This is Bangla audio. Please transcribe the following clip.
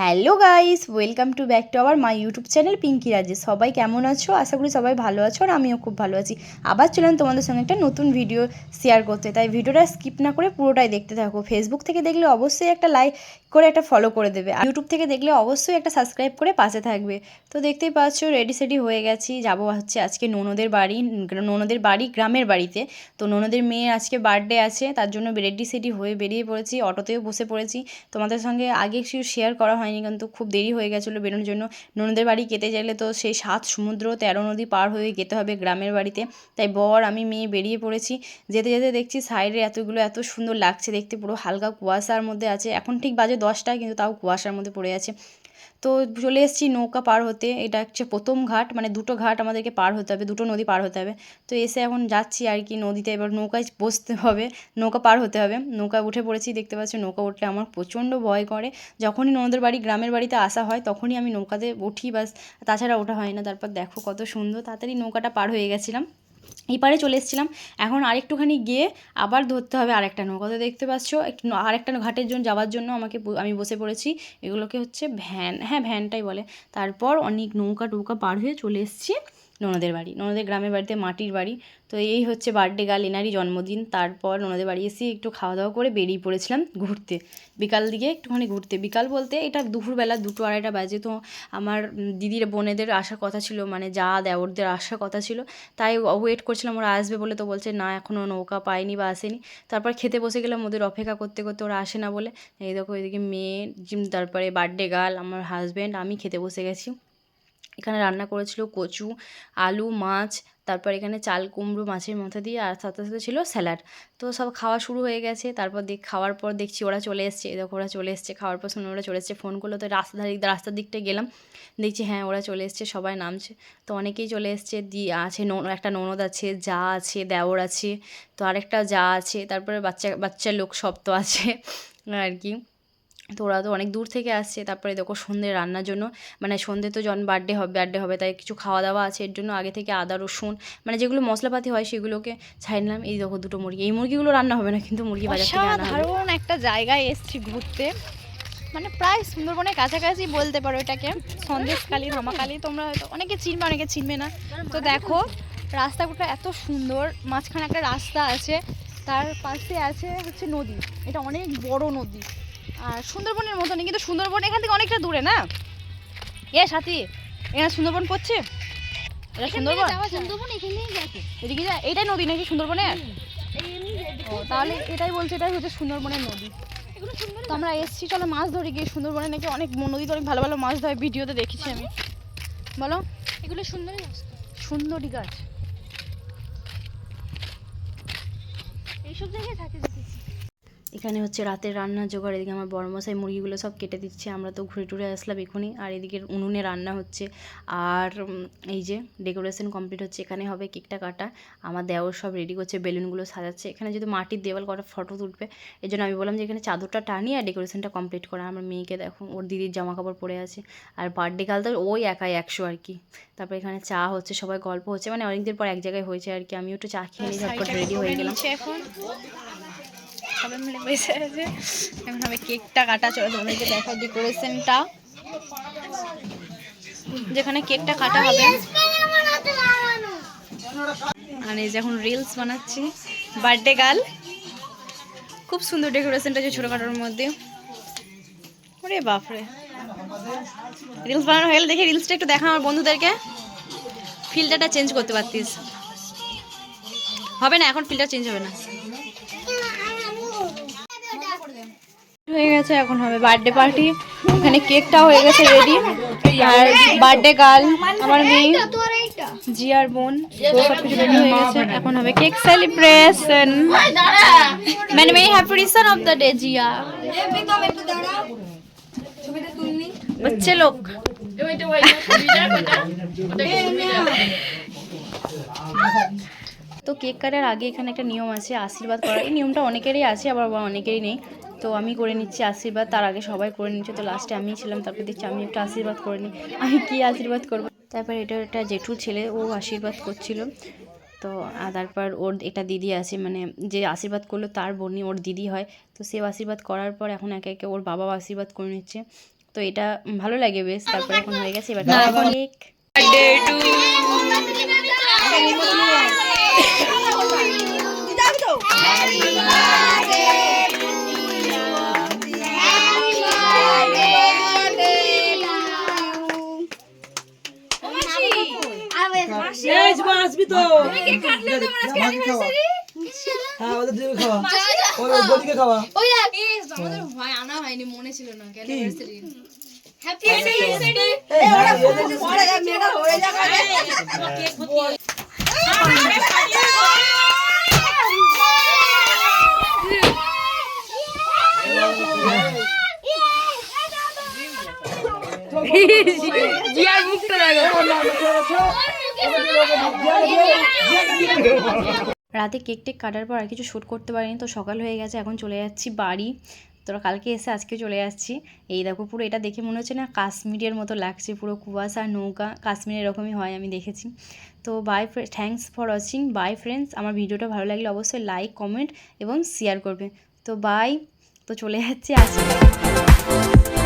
Hello guys, welcome to back to our my YouTube channel Pinki Raje. সবাই কেমন আছো? আশা করি সবাই ভালো আছো আর আমিও খুব ভালো আছি। আবার চললাম তোমাদের সঙ্গে একটা নতুন ভিডিও শেয়ার করতে। তাই ভিডিওটা স্কিপ না করে পুরোটাই দেখতে থাকো। ফেসবুক থেকে দেখলে অবশ্যই একটা লাইক করে একটা ফলো করে দেবে। আর ইউটিউব থেকে দেখলে অবশ্যই একটা সাবস্ক্রাইব করে পাশে থাকবে। তো দেখতেই পাচ্ছ রেডি সেডি হয়ে গেছি। যাব হচ্ছে আজকে ননদের বাড়ি ননদের বাড়ি, গ্রামের বাড়িতে। তো ননদের মেয়ের আজকে বার্থডে আছে, তার জন্য রেডি সেডি হয়ে বেরিয়ে পড়েছি, অটোতেও বসে পড়েছি। তোমাদের সঙ্গে আগে কিছু শেয়ার করা হয়নি, কিন্তু খুব দেরি হয়ে গেছিল বেরোনোর জন্য। ননদের বাড়ি কেটে গেলে তো সেই সাত সমুদ্র, তেরো নদী পার হয়ে যেতে হবে গ্রামের বাড়িতে। তাই বর, আমি, মেয়ে বেরিয়ে পড়েছি। যেতে যেতে দেখছি সাইডে এতগুলো, এত সুন্দর লাগছে দেখতে। পুরো হালকা কুয়াশার মধ্যে আছে। এখন ঠিক বাজে দশটা কিন্তু তাও কুয়াশার মধ্যে পড়ে আছে। তো চলে এসেছি নৌকা পার হতে। এটা হচ্ছে প্রথম ঘাট মানে দুটো ঘাট আমাদেরকে পার হতে হবে, দুটো নদী পার হতে হবে। তো এসে এখন যাচ্ছি আর কি নদীতে, এবার নৌকায় বসতে হবে, নৌকা পার হতে হবে। নৌকা উঠে পড়েছি, দেখতে পাচ্ছি নৌকা উঠলে আমার প্রচণ্ড ভয় করে। যখনই ননদের বাড়ি, গ্রামের বাড়িতে আসা হয়, তখনই আমি নৌকাতে উঠি, বাস। তাছাড়া ওঠা হয় না, তারপর দেখো কত সুন্দর, তাড়াতাড়ি নৌকাটা পার হয়ে গেছিলাম। এই পারে চলে এসেছিলাম। এখন আরেকটুখানি গিয়ে আবার ধরতে হবে আরেকটা নৌকা। তো দেখতে পাচ্ছ একটু আরেকটা ঘাটের জন্য যাওয়ার জন্য আমাকে আমি বসে পড়েছি। এগুলোকে হচ্ছে ভ্যান হ্যাঁ ভ্যানটাই বলে। তারপর অনেক নৌকা টৌকা পার হয়ে চলে এসেছি। ননদের বাড়ি। ননদের গ্রামের বাড়িতে মাটির বাড়ি। তো এই হচ্ছে বার্থডে গার্ল এনারই জন্মদিন। তারপর ননদের বাড়ি এসে একটু খাওয়া দাওয়া করে বেরিয়ে পড়েছিলাম ঘুরতে। বিকাল দিকে একটুখানি ঘুরতে। বিকাল বলতে এটা দুপুরবেলা দুটো আড়াইটা বাজে। তো আমার দিদির বোনেদের আসার কথা ছিল মানে যা দেওরদের আসার কথা ছিল। তাই ওয়েট করছিলাম। ওরা আসবে বলে তো বলছে, না এখনও নৌকা পায়নি বা আসেনি। তারপর খেতে বসে গেলাম ওদের অপেক্ষা করতে করতে ওরা আসে না বলে। এই দেখো, এদিকে মেয়ে, তারপরে বার্থডে গার্ল আমার হাজব্যান্ড আমি খেতে বসে গেছি। এখানে রান্না করেছিল কচু, আলু, মাছ, তারপর এখানে চাল, কুমড়ো মাছের মাথা দিয়ে, আর সাথে সাথে ছিল স্যালাড। তো সব খাওয়া শুরু হয়ে গেছে, তারপর দেখ, খাওয়ার পর দেখছি ওরা চলে এসছে। দেখো, ওরা চলে এসছে, খাওয়ার পর শুনে ওরা চলে এসছে ফোন করল। তো রাস্তা রাস্তার দিকটা গেলাম। দেখছি হ্যাঁ ওরা চলে এসছে, সবাই নামছে। তো অনেকেই চলে এসছে, দি, আছে, নন, একটা ননদ আছে, যা আছে, দেওর আছে, তো আরেকটা যা আছে, তারপরে বাচ্চা বাচ্চা লোক সব তো আছে, আর কি। তো ওরা তো অনেক দূর থেকে আসছে, তারপরে দেখো সন্ধ্যে রান্নার জন্য মানে সন্ধ্যে তো জন বার্থডে হবে বার্থডে হবে, তাই কিছু খাওয়া দাওয়া আছে, এর জন্য আগে থেকে আদা, রসুন মানে যেগুলো মশলাপাতি হয় সেগুলোকে ছাই নিলাম। এই দেখো দুটো মুরগি, এই মুরগিগুলো রান্না হবে না কিন্তু মুরগি বাজার থেকে আনা একটা জায়গায় এসছি ঘুরতে। মানে প্রায় সুন্দরবনের কাছাকাছি বলতে পারো এটাকে। সন্দেশকালী ধামাকালী তোমরা হয়তো অনেকে চিনবে অনেকে চিনবে না। তো দেখো রাস্তাগুলো এত সুন্দর, মাঝখানে একটা রাস্তা আছে, তার পাশে আছে হচ্ছে নদী। এটা অনেক বড় নদী। আর সুন্দরবনের মতনই কিন্তু সুন্দরবন এখান থেকে অনেকটা দূরে না? এ সাথী এখানে সুন্দরবন পড়ছে? এটা সুন্দরবন? সুন্দরবন এখানেই গেছে এদিকে যা এটাই নদী নাকি সুন্দরবনের ও তাহলে এটাই বলছে এটাই হচ্ছে সুন্দরবনের নদী। তো আমরা এসছি চলো মাছ ধরে গিয়ে সুন্দরবনে নাকি অনেক নদীতে অনেক ভালো ভালো মাছ ধরে ভিডিওতে দেখেছি আমি। বলো? এগুলো সুন্দরই রাস্তা সুন্দরী গাছ। এইসব জায়গায় থাকে দেখেছি এখানে হচ্ছে রাতের রান্নার জোগাড় এদিকে আমার বড়মশাই মুরগিগুলো সব কেটে দিচ্ছে আমরা তো ঘুরে টুরে আসলাম এখনই আর এদিকে উনুনে রান্না হচ্ছে। আর এই যে ডেকোরেশন কমপ্লিট হচ্ছে এখানে হবে কেকটা কাটা আমার দেওর সব রেডি করছে বেলুনগুলো সাজাচ্ছে এখানে যদি মাটির দেওয়াল করা ফটো তুলবে এই জন্য আমি বললাম যে এখানে চাদরটা টানি আর ডেকোরেশনটা কমপ্লিট করা আমার মেয়েকে দেখো ওর দিদির জামা কাপড় পরে আছে আর বার্থডে কাল তো ওই একাই একশো আর কি। তারপর এখানে চা হচ্ছে সবাই গল্প হচ্ছে মানে অনেকদিন পর এক জায়গায় হয়েছে আর কি আমিও একটু চা খেয়ে নিই রেডি হয়ে গেলাম। সবাই মিলে বসে আছে। এখন হবে কেকটা কাটা, চলো তোমাদেরকে দেখো ডেকোরেশনটা। যেখানে কেকটা কাটা হবে। আর এই যে এখন রিলস বানাচ্ছি। বার্থডে গার্ল খুব সুন্দর ডেকোরেশনটা যে ছোটোখাটোর মধ্যে। ওরে বাপরে। রিলস বানানো হয়ে গেলে দেখি রিলসটা একটু দেখা আমার বন্ধুদেরকে। ফিল্টারটা চেঞ্জ করতে পারতিস। হবে না, এখন ফিল্টার চেঞ্জ হবে না। হয়ে গেছে, এখন হবে বার্থডে পার্টি এখানে কেকটা হয়ে গেছে রেডি আর বার্থডে গার্ল আমার মেয়ে, জিয়ার বোন সব রেডি হয়ে গেছে। এখন হবে কেক সেলিব্রেশন মানে মেয়ে happy reason of the day Jiya. বাচ্চে লোক। তো কেক কাটার আগে এখানে একটা নিয়ম আছে, আশীর্বাদ করার। এই নিয়মটা অনেকেরই আছে, আবার অনেকেরই নেই। তো আমি করে নিচ্ছি আশীর্বাদ তার আগে সবাই করে নিচ্ছে। তো লাস্টে আমি ছিলাম তারপর দেখছি আমি একটা আশীর্বাদ করে নিই। আমি কি আশীর্বাদ করব? তারপর এটা একটা জেঠুর ছেলে ও আশীর্বাদ করছিল। তো তারপর ওর এটা দিদি আছে মানে যে আশীর্বাদ করল তার বোনই ওর দিদি হয়। তো সে আশীর্বাদ করার পর এখন একে একে ওর বাবাও আশীর্বাদ করে নিচ্ছে। তো এটা ভালো লাগে বেশ তারপরে এখন হয়ে গেছে। এবার কেক আসবি তো হ্যাঁ ওদের দিকে খাওয়া ওই ওই বদিকে খাওয়া এই হ্যাঁ রাতে কেক টেক কাটার পর আর কিছু শ্যুট করতে পারিনি, তো সকাল হয়ে গেছে, এখন চলে যাচ্ছি বাড়ি। তোরা কালকে এসে আজকে চলে যাচ্ছি। এই দেখো পুরো এটা দেখে মনে হচ্ছে না কাশ্মীরের মতো লাগছে, পুরো কুয়াশা, নৌকা, কাশ্মীর এরকমই হয় আমি দেখেছি। তো bye thanks for watching bye friends আমার ভিডিওটা ভালো লাগলে অবশ্যই লাইক কমেন্ট এবং শেয়ার করবে। তো বাই তো চলে যাচ্ছি আজকে।